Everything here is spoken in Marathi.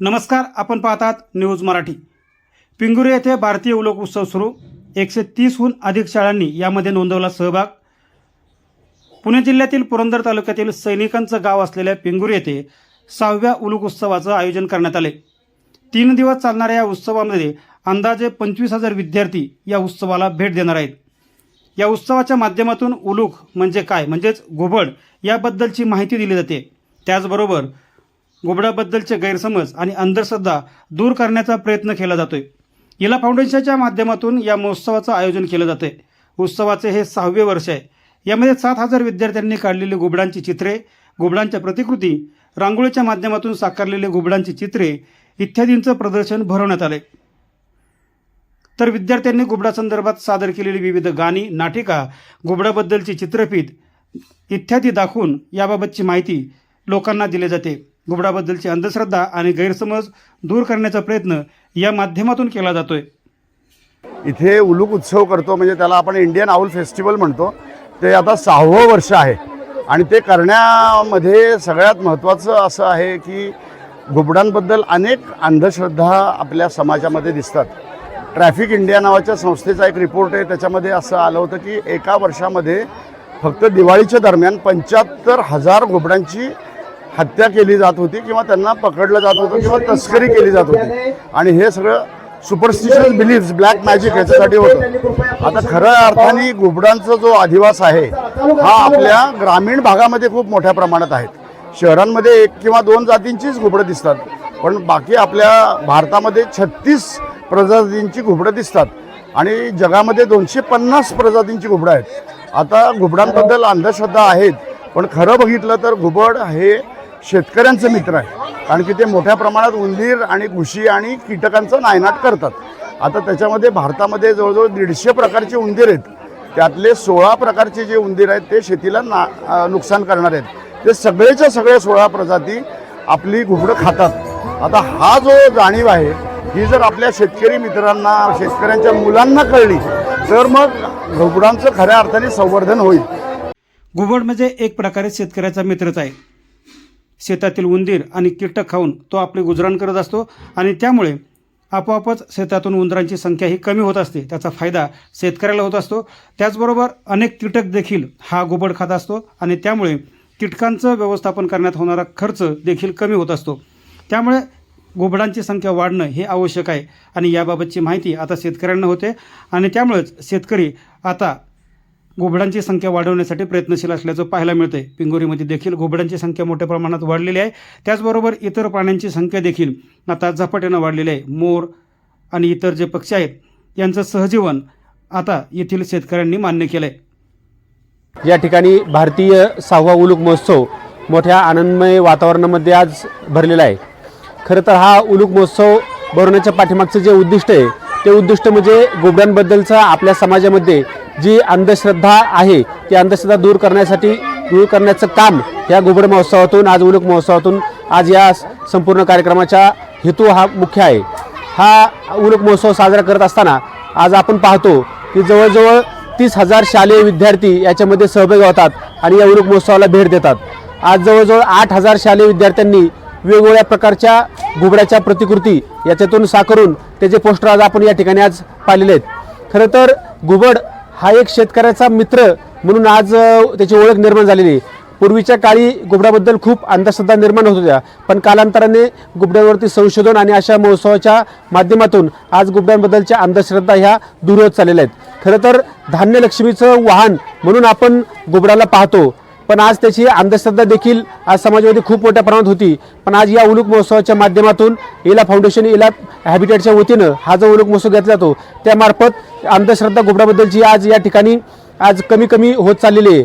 नमस्कार आपण पाहतात न्यूज मराठी. पिंगुरी येथे भारतीय उलोक उत्सव सुरू. एकशे तीसहून अधिक शाळांनी यामध्ये नोंदवला सहभाग. पुणे जिल्ह्यातील पुरंदर तालुक्यातील सैनिकांचं गाव असलेल्या पिंगुरी येथे सहाव्या उलूक उत्सवाचं आयोजन करण्यात आले. तीन दिवस चालणाऱ्या या उत्सवामध्ये अंदाजे पंचवीस हजार विद्यार्थी या उत्सवाला भेट देणार आहेत. या उत्सवाच्या माध्यमातून उलूक म्हणजे काय म्हणजेच घुबड याबद्दलची माहिती दिली जाते. त्याचबरोबर घुबडाबद्दलचे गैरसमज आणि अंधश्रद्धा दूर करण्याचा प्रयत्न केला जातोय. इला फाउंडेशनच्या माध्यमातून या महोत्सवाचं आयोजन केलं जाते उत्सवाचे हे सहावे वर्ष आहे. यामध्ये सात हजार विद्यार्थ्यांनी काढलेली घुबडांची चित्रे घुबडांच्या प्रतिकृती रांगोळीच्या माध्यमातून साकारलेले घुबडांची चित्रे इत्यादींचं प्रदर्शन भरवण्यात आले तर विद्यार्थ्यांनी घुबडासंदर्भात सादर केलेली विविध गाणी नाटिका घुबडाबद्दलची चित्रफीत इत्यादी दाखवून याबाबतची माहिती लोकांना दिली जाते. घुबडाबद्दलची अंधश्रद्धा आणि गैरसमज दूर करण्याचा प्रयत्न या माध्यमातून केला जातोय. इथे उलूक उत्सव करतो म्हणजे त्याला आपण इंडियन आऊल फेस्टिवल म्हणतो. ते आता सहावं वर्ष आहे. आणि ते करण्यामध्ये सगळ्यात महत्त्वाचं असं आहे की घुबडांबद्दल अनेक अंधश्रद्धा आपल्या समाजामध्ये दिसतात. ट्रॅफिक इंडिया नावाच्या संस्थेचा एक रिपोर्ट आहे. त्याच्यामध्ये असं आलं होतं की एका वर्षामध्ये फक्त दिवाळीच्या दरम्यान पंच्याहत्तर हजार घुबडांची हत्या केली जात होती किंवा त्यांना पकडलं जात होतं किंवा तस्करी केली जात होती. आणि हे सगळं सुपरस्टिशियस बिलीव्स ब्लॅक मॅजिक याच्यासाठी होतं. आता खऱ्या अर्थाने घुबडांचा जो अधिवास आहे हा आपल्या ग्रामीण भागामध्ये खूप मोठ्या प्रमाणात आहेत. शहरांमध्ये एक किंवा दोन जातींचीच घुबडं दिसतात. पण बाकी आपल्या भारतामध्ये छत्तीस प्रजातींची घुबडं दिसतात. आणि जगामध्ये दोनशे पन्नास प्रजातींची घुबडं आहेत. आता घुबडांबद्दल अंधश्रद्धा आहेत पण खरं बघितलं तर घुबड हे शेतकऱ्यांचं मित्र आहे कारण की ते मोठ्या प्रमाणात उंदीर आणि घुशी आणि कीटकांचं नायनाट करतात. आता त्याच्यामध्ये भारतामध्ये जवळजवळ दीडशे प्रकारचे उंदीर आहेत. त्यातले सोळा प्रकारचे जे उंदीर आहेत ते शेतीला ना नुकसान करणार आहेत. ते सगळेच्या सगळे सोळा प्रजाती आपली घुबडं खातात. आता हा जो जाणीव आहे ही जर आपल्या शेतकरी मित्रांना शेतकऱ्यांच्या मुलांना कळली तर मग घुबडांचं खऱ्या अर्थाने संवर्धन होईल. घुबड म्हणजे एक प्रकारे शेतकऱ्याचा मित्रच आहे. शेतातील उंदीर आणि कीटक खाऊन तो आपले गुजराण करत असतो आणि त्यामुळे आपोआपच शेतातून उंदरांची संख्या ही कमी होत असते. त्याचा फायदा शेतकऱ्याला होत असतो. त्याचबरोबर अनेक कीटक देखील हा गोबड खात असतो आणि त्यामुळे कीटकांचं व्यवस्थापन करण्यात होणारा खर्च देखील कमी होत असतो. त्यामुळे गोबडांची संख्या वाढणं हे आवश्यक आहे आणि याबाबतची माहिती आता शेतकऱ्यांना होते आणि त्यामुळेच शेतकरी आता घुबडांची संख्या वाढवण्यासाठी प्रयत्नशील असल्याचं पाहायला मिळते पिंगोरीमध्ये देखील घुबडांची संख्या मोठ्या प्रमाणात वाढलेली आहे. त्याचबरोबर इतर प्राण्यांची संख्या देखील आता झपाट्यानं वाढलेली आहे. मोर आणि इतर जे पक्षी आहेत यांचं सहजीवन आता येथील शेतकऱ्यांनी मान्य केलं आहे या ठिकाणी भारतीय सहावा उलूक महोत्सव मोठ्या आनंदमय वातावरणामध्ये आज भरलेला आहे. खरं तर हा उलूक महोत्सव भरवण्याच्या पाठीमागचं जे उद्दिष्ट आहे ते उद्दिष्ट म्हणजे घुबडांबद्दलचा आपल्या समाजामध्ये जी अंधश्रद्धा आहे ती अंधश्रद्धा दूर करण्यासाठी दूर करण्याचं काम या घुबड महोत्सवातून आज उलूक महोत्सवातून आज या संपूर्ण कार्यक्रमाचा हेतू हा मुख्य आहे. हा उलूक महोत्सव साजरा करत असताना आज आपण पाहतो की जवळजवळ तीस हजार शालेय विद्यार्थी याच्यामध्ये सहभागी होतात आणि या उलूक महोत्सवाला भेट देतात. आज जवळजवळ आठ हजार शालेय विद्यार्थ्यांनी वेगवेगळ्या प्रकारच्या घुबड्याच्या प्रतिकृती याच्यातून साकारून त्याचे पोस्टर आज आपण या ठिकाणी आज पाहिलेले आहेत. खरं तर घुबड हा एक शेतकऱ्याचा मित्र म्हणून आज त्याची ओळख निर्माण झालेली आहे. पूर्वीच्या काळी घुबडाबद्दल खूप अंधश्रद्धा निर्माण होत होत्या. पण कालांतराने गुबड्यांवरती संशोधन आणि अशा महोत्सवाच्या माध्यमातून आज गुबड्यांबद्दलच्या अंधश्रद्धा ह्या दूर होत चाललेल्या आहेत. खरं तर धान्यलक्ष्मीचं वाहन म्हणून आपण गुबड्याला पाहतो. पण आज त्याची अंधश्रद्धा देखील आज समाजामध्ये खूप मोठ्या प्रमाणात होती. पण आज या उलूक महोत्सवाच्या माध्यमातून इला फाउंडेशन इला हॅबिटेटच्या वतीनं हा जो उलूक महोत्सव घेतला जातो त्यामार्फत अंधश्रद्धा घुबडाबद्दलची आज या ठिकाणी आज कमी कमी होत चाललेली आहे.